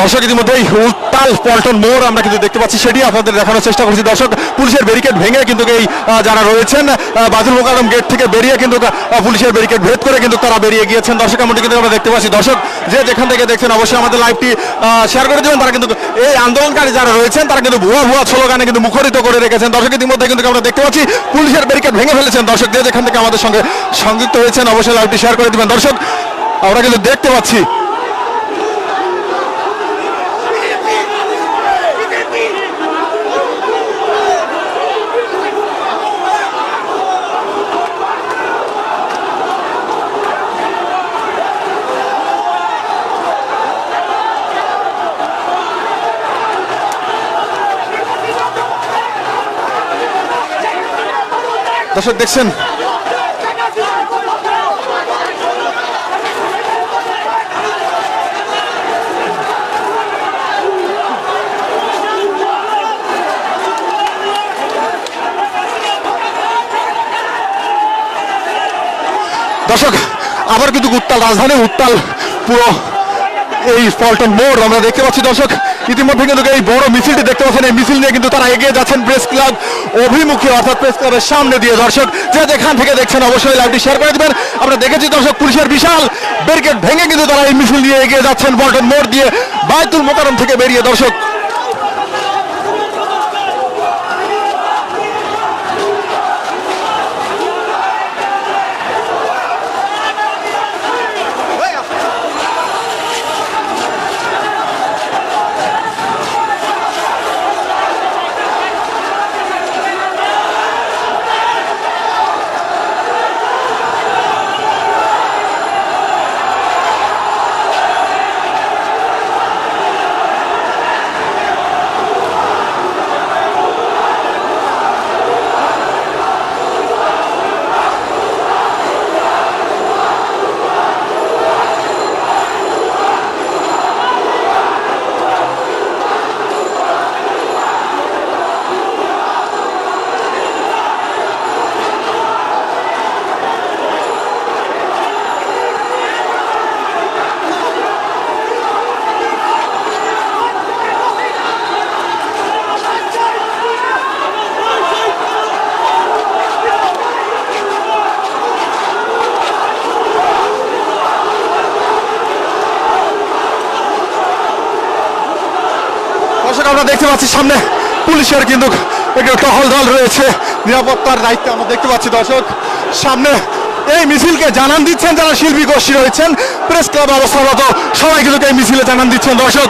দর্শক ইতিমধ্যেই উত্তাল পল্টন মোড় আমরা কিন্তু দেখতে পাচ্ছি, সেটি আপনাদের দেখানোর চেষ্টা করছি। দর্শক, পুলিশের ব্যারিকেড ভেঙে কিন্তু এই যারা রয়েছেন বাদুল মোকারম গেট থেকে বেরিয়ে কিন্তু পুলিশের ব্যারিকেড ভেদ করে কিন্তু তারা বেরিয়ে গিয়েছেন। দর্শক, এমনটি কিন্তু আমরা দেখতে পাচ্ছি। দর্শক, যে যেখান থেকে দেখছেন, অবশ্যই আমাদের লাইভটি শেয়ার করে দেবেন। তারা কিন্তু এই আন্দোলনকারী যারা রয়েছেন, তারা কিন্তু ভুয়া ভুয়া স্লোগানে কিন্তু মুখরিত করে রেখেছেন। দর্শক, ইতিমধ্যে কিন্তু আমরা দেখতে পাচ্ছি, পুলিশের ব্যারিকেড ভেঙে ফেলেছেন। দর্শক, যে যেখান থেকে আমাদের সঙ্গে সংযুক্ত হয়েছেন, অবশ্যই লাইভটি শেয়ার করে দেবেন। দর্শক, আমরা কিন্তু দেখতে পাচ্ছি দর্শক দেখছেন? দর্শক আবার কিন্তু উত্তাল রাজধানী উত্তাল পুরো এই ফলটন মোড় আমরা দেখতে পাচ্ছি, দর্শক। ইতিমধ্যে কিন্তু এই বড় মিছিলটি দেখতে পাচ্ছেন। এই মিছিল নিয়ে কিন্তু তারা এগিয়ে যাচ্ছেন প্রেস ক্লাব অভিমুখী, অর্থাৎ প্রেস ক্লাবের সামনে দিয়ে। দর্শক, যে যেখান থেকে দেখছেন, অবশ্যই লাইভটি শেয়ার করে দেবেন। আমরা দেখেছি, দর্শক, পুলিশের বিশাল ব্যারিকেড ভেঙে কিন্তু তারা এই মিছিল নিয়ে এগিয়ে যাচ্ছেন। ফলটন মোড় দিয়ে বায়তুল মোকারম থেকে বেরিয়ে, দর্শক দর্শক, আমরা দেখতে পাচ্ছি সামনে পুলিশের কিন্তু একটু টহল দল রয়েছে। নিরাপত্তার দায়িত্ব আমরা দেখতে পাচ্ছি দর্শক, সামনে এই মিছিলকে জানান দিচ্ছেন যারা শিল্পী গোষ্ঠী রয়েছেন, প্রেস ক্লাব অবস্থানত সবাই কিন্তু এই মিছিলে জানান দিচ্ছেন দর্শক।